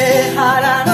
dejarán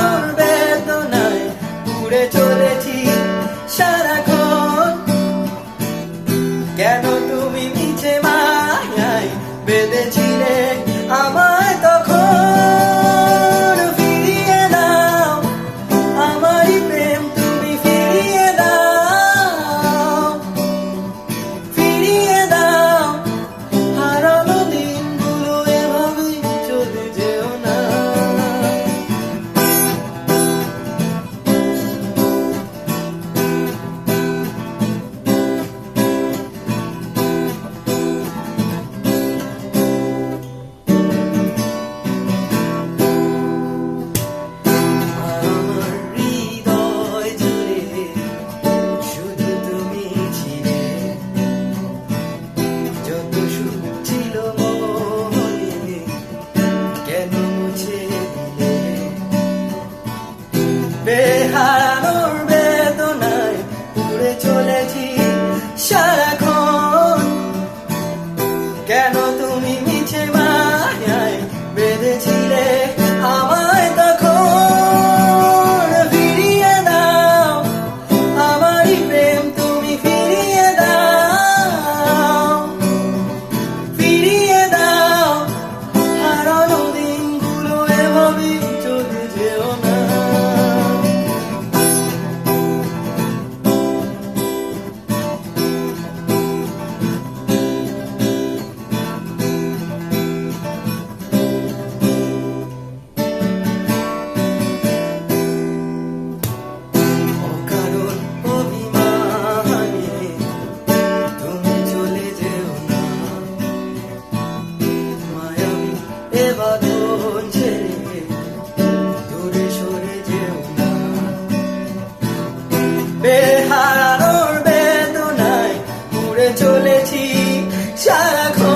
কেন তো মন দূরে সরে বেহারানোর বেদনায় উড়ে চলেছি সারাক্ষণ